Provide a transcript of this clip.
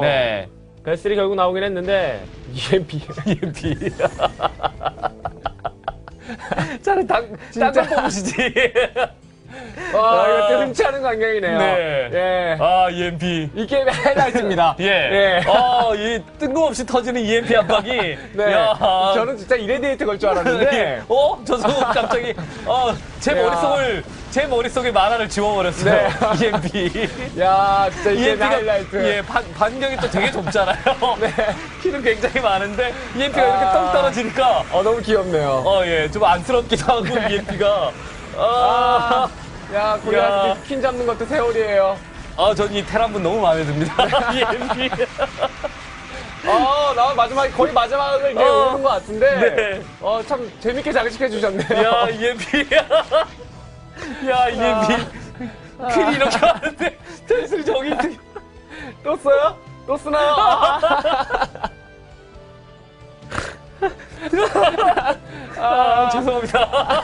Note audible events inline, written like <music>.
네. 베슬이 결국 나오긴 했는데 EMP. EMP. 차라리 <laughs> 당, 진짜. 뽑으시지. <laughs> 와 아. 않은 광경이네요. 네. 예. 아, EMP. 이 게임의 하이라이트입니다. <laughs> 예. 예. 어, 이 뜬금없이 터지는 EMP 압박이. <laughs> 네. 야. 저는 진짜 이레디에이트 걸 줄 알았는데. <laughs> 어? 저 순간 갑자기, 어, 제 야. 머릿속을, 제 머릿속에 만화를 지워버렸어요. 네. EMP. 야 진짜 이 게임의 EMP가, 하이라이트. 예, 반, 반경이 또 되게 좁잖아요. 네. 키는 굉장히 많은데, EMP가 아. 이렇게 똥 떨어지니까, 어 너무 귀엽네요. 어, 예, 좀 안쓰럽기도 하고, EMP가. 아, 야 고리아 야. 스킨 잡는 것도 세월이에요. 아, 전 이 테란분 너무 마음에 듭니다. <laughs> EMP. 어, 나 마지막 거의 마지막을 이제 어. 오는 것 같은데. 네. 어, 참 재밌게 장식해 주셨네요. 야, EMP. <laughs> 야, EMP. 큰이 이렇게 하는데, 텐슬 저기. 또 써요? 또 쓰나요? 아, <laughs> 아, 죄송합니다.